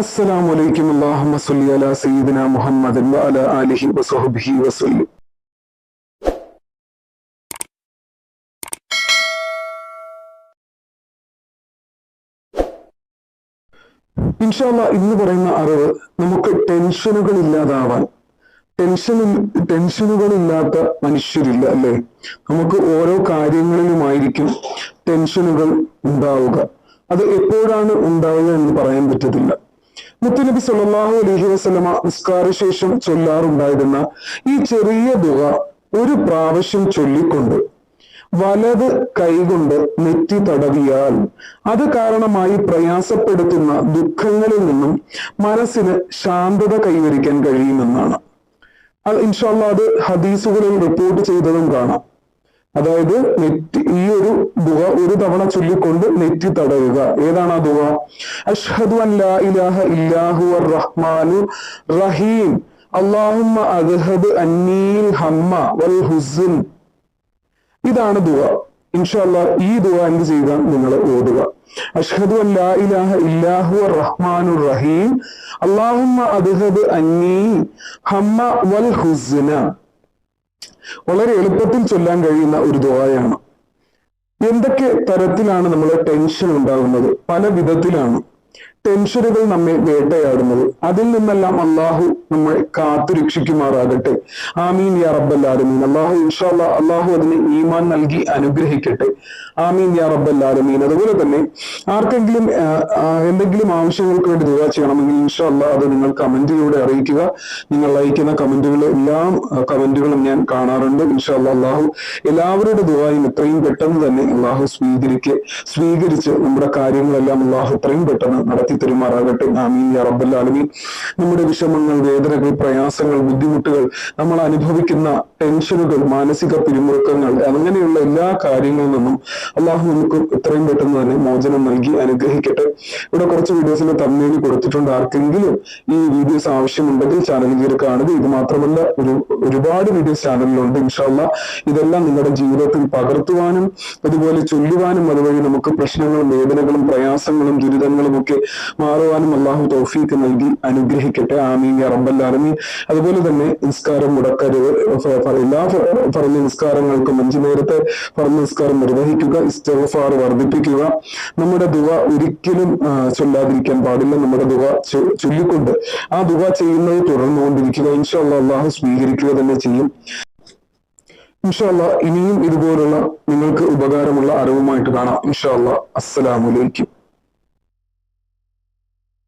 അസ്സലാം വലൈക്കും അള്ളാഹമ്മ സല്ലി അലാ സയ്യിദിന മുഹമ്മദ് അല ആലിഹി വസഹബിഹി വസല്ലു. ഇൻഷാല്ല ഇന്ന് പറയുന്ന അറിവ് നമുക്ക് ടെൻഷനുകൾ ഇല്ലാതാവാൻ ടെൻഷനിൽ ടെൻഷനുകളില്ലാത്ത മനുഷ്യരില്ല അല്ലേ? നമുക്ക് ഓരോ കാര്യങ്ങളിലുമായിരിക്കും ടെൻഷനുകൾ ഉണ്ടാവുക. അത് എപ്പോഴാണ് ഉണ്ടാവുക എന്ന് പറയാൻ പറ്റത്തില്ല. മുത്തുനബി സല്ലാഹു അലഹി വസല്ലമ നിസ്കാര ശേഷം ചൊല്ലാറുണ്ടായിരുന്ന ഈ ചെറിയ ദുഹ ഒരു പ്രാവശ്യം ചൊല്ലിക്കൊണ്ട് വലത് കൈകൊണ്ട് നെറ്റി തടവിയാൽ അത് കാരണമായി പ്രയാസപ്പെടുത്തുന്ന ദുഃഖങ്ങളിൽ നിന്നും മനസ്സിന് ശാന്തത കൈവരിക്കാൻ കഴിയുമെന്നാണ്. ഇൻഷാല്ല അത് ഹദീസുകളിൽ റിപ്പോർട്ട് ചെയ്തതും കാണാം. അതായത് നെറ്റി ഈ ഒരു ദുഹ ഒരു തവണ ചൊല്ലിക്കൊണ്ട് നെറ്റി തടയുക. ഏതാണ് ആ ദുഹ അഷ്ഹദു ഇലാഹ ഇല്ലാഹു റഹ്മാനു റഹീം. അള്ളാഹുമ്മ അദ്ഹബ് അന്നീൽ ഹമ്മ വൽ ഹുസ്ൻ. ഇതാണ് ദുവ ഇൻഷാല്ല ഈ ദുഹ എന്ത് ചെയ്യുക? നിങ്ങൾ ഓടുക അഷ്ഹദു അല്ലാ ഇലാഹ ഇല്ലാഹു റഹ്മാനു റഹീം. അള്ളാഹുമ്മ അദ്ഹബ് അന്നീ ഹമ്മ വൽ ഹുസ്ന. വളരെ എളുപ്പത്തിൽ ചൊല്ലാൻ കഴിയുന്ന ഒരു ദുആയാണ്. എന്തൊക്കെ തരത്തിലാണ് നമ്മൾ ടെൻഷൻ ഉണ്ടാകുന്നത്? പല വിധത്തിലാണ്. ടെൻഷനുകൾ നമ്മെ വേട്ടയാടുന്നത്. അതിൽ നിന്നെല്ലാം അള്ളാഹു നമ്മളെ കാത്തു രക്ഷിക്കുമാറാകട്ടെ. ആമീൻ യാ റബ്ബൽ ആലമീൻ. അള്ളാഹു ഇൻഷാല്ല അള്ളാഹു അതിന് ഈമാൻ നൽകി അനുഗ്രഹിക്കട്ടെ. ആമീൻ യാ റബ്ബൽ ആലമീൻ. അതുപോലെ തന്നെ ആർക്കെങ്കിലും എന്തെങ്കിലും ആവശ്യങ്ങൾക്ക് വേണ്ടി ദുവാ ചെയ്യണമെങ്കിൽ ഇൻഷാല്ല അത് നിങ്ങൾ കമന്റിലൂടെ അറിയിക്കുക. നിങ്ങൾ അയക്കുന്ന കമന്റുകൾ എല്ലാ കമന്റുകളും ഞാൻ കാണാറുണ്ട്. ഇൻഷാല്ല അള്ളാഹു എല്ലാവരുടെ ദുവായും എത്രയും പെട്ടെന്ന് തന്നെ അള്ളാഹു സ്വീകരിക്കെ സ്വീകരിച്ച് നമ്മുടെ കാര്യങ്ങളെല്ലാം അള്ളാഹു എത്രയും പെട്ടെന്ന് നടത്തി തരുമാറാകട്ടെ ആമീൻ. യാ റബ്ബൽ നമ്മുടെ വിഷമങ്ങൾ വേദനകൾ പ്രയാസങ്ങൾ ബുദ്ധിമുട്ടുകൾ നമ്മൾ അനുഭവിക്കുന്ന ടെൻഷനുകൾ മാനസിക പിരിമുറുക്കങ്ങൾ അങ്ങനെയുള്ള എല്ലാ കാര്യങ്ങളിൽ നിന്നും അള്ളാഹു നമുക്ക് എത്രയും പെട്ടെന്ന് തന്നെ മോചനം നൽകി അനുഗ്രഹിക്കട്ടെ. ഇവിടെ കുറച്ച് വീഡിയോസിന്റെ തമ്മേലി കൊടുത്തിട്ടുണ്ട്. ആർക്കെങ്കിലും ഈ വീഡിയോസ് ആവശ്യമുണ്ടെങ്കിൽ ചാനൽ കയറി കാണുക. ഇത് മാത്രമല്ല ഒരു ഒരുപാട് വീഡിയോസ് ചാനലിലുണ്ട് ഇൻഷാല്ല ഇതെല്ലാം നിങ്ങളുടെ ജീവിതത്തിൽ പകർത്തുവാനും അതുപോലെ ചൊല്ലുവാനും അതുവഴി നമുക്ക് പ്രശ്നങ്ങളും വേദനകളും പ്രയാസങ്ങളും ദുരിതങ്ങളും ഒക്കെ മാറുവാനും അള്ളാഹു തൗഫീക്ക് നൽകി അനുഗ്രഹിക്കട്ടെ. ആമീൻ യാ റബ്ബൽ ആലമീൻ. അതുപോലെ തന്നെ നിസ്കാരം മുടക്കരുത്. എല്ലാ പറഞ്ഞ നിസ്കാരങ്ങൾക്കും അഞ്ചു നേരത്തെ പറഞ്ഞ നിസ്കാരം നിർവഹിക്കുക ഇസ്തഫാർ വർദ്ധിപ്പിക്കുക. നമ്മുടെ ദുവ ഒരിക്കലും ചൊല്ലാതിരിക്കാൻ പാടില്ല. നമ്മുടെ ദുവ ചൊല്ലിക്കൊണ്ട് ആ ദുവ ചെയ്യുന്നത് തുടർന്നുകൊണ്ടിരിക്കുക. ഇൻഷാല്ല അള്ളാഹു സ്വീകരിക്കുക തന്നെ ചെയ്യും. ഇൻഷാല്ല ഇനിയും ഇതുപോലുള്ള നിങ്ങൾക്ക് ഉപകാരമുള്ള അറിവുമായിട്ട് കാണാം. ഇൻഷാല്ല അസ്സലാമലൈക്കും